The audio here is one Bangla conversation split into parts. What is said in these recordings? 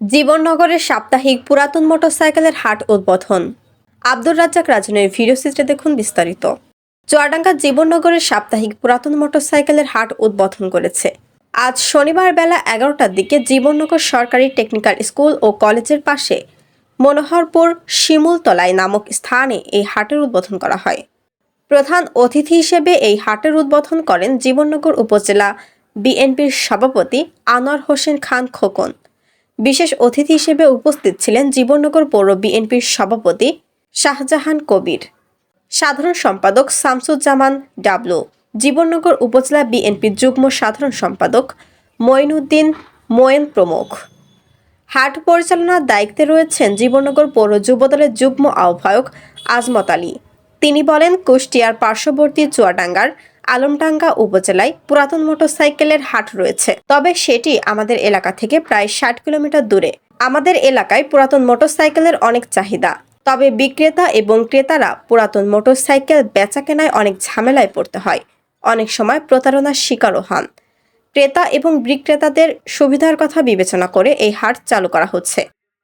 জীবননগরের সাপ্তাহিক পুরাতন মোটরসাইকেলের হাট উদ্বোধন। আব্দুর রাজ্জাক রাজনের ভিডিও চিত্রে দেখুন বিস্তারিত। চুয়াডাঙ্গা জীবননগরের সাপ্তাহিক পুরাতন মোটরসাইকেলের হাট উদ্বোধন করেছে। আজ শনিবার বেলা এগারোটার দিকে জীবননগর সরকারি টেকনিক্যাল স্কুল ও কলেজের পাশে মনোহরপুর শিমুলতলায় নামক স্থানে এই হাটের উদ্বোধন করা হয়। প্রধান অতিথি হিসেবে এই হাটের উদ্বোধন করেন জীবননগর উপজেলা বিএনপির সভাপতি আনোয়ার হোসেন খান খোকন। বিশেষ অতিথি হিসেবে উপস্থিত ছিলেন জীবননগর পৌর বিএনপির সভাপতি শাহজাহান কবির। সাধারণ সম্পাদক শামসুজ্জামান ডাবলু। জীবননগর উপজেলা বিএনপির যুগ্ম সাধারণ সম্পাদক মঈনুদ্দিন মোয়েন প্রমুখ। হাট পরিচালনার দায়িত্বে রয়েছেন জীবননগর পৌর যুবদলের যুগ্ম আহ্বায়ক আজমত আলী। তিনি বলেন, কুষ্টিয়ার পার্শ্ববর্তী চুয়াডাঙ্গার আলমডাঙ্গা উপজেলায় পুরাতন মোটরসাইকেলের হাট রয়েছে। তবে সেটি আমাদের এলাকা থেকে প্রায় ষাট কিলোমিটার দূরে। আমাদের এলাকায় পুরাতন মোটরসাইকেলের অনেক চাহিদা। তবে বিক্রেতা এবং ক্রেতারা পুরাতন মোটরসাইকেল বেচা কেনায় অনেক ঝামেলায় পড়তে হয়। অনেক সময় প্রতারণার শিকারও হন। ক্রেতা এবং বিক্রেতাদের সুবিধার কথা বিবেচনা করে এই হাট চালু করা হচ্ছে।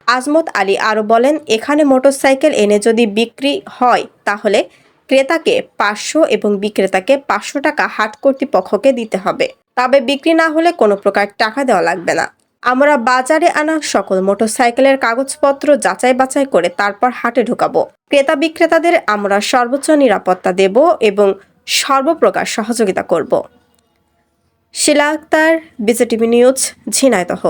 আজমত আলী আরও বলেন, এখানে মোটরসাইকেল এনে যদি বিক্রি হয়, তাহলে ক্রেতাকে পাঁচশো এবং বিক্রেতাকে পাঁচশো টাকা হাট কর্তৃপক্ষকে দিতে হবে। তবে বিক্রি না হলে কোনো প্রকার টাকা দেওয়া লাগবে না। আমরা বাজারে আনা সকল মোটরসাইকেলের কাগজপত্র যাচাই বাছাই করে তারপর হাটে ঢুকাবো। ক্রেতা বিক্রেতাদের আমরা সর্বোচ্চ নিরাপত্তা দেব এবং সর্বপ্রকার সহযোগিতা করব। Shila Akter, BJTV news, Jhenaidah.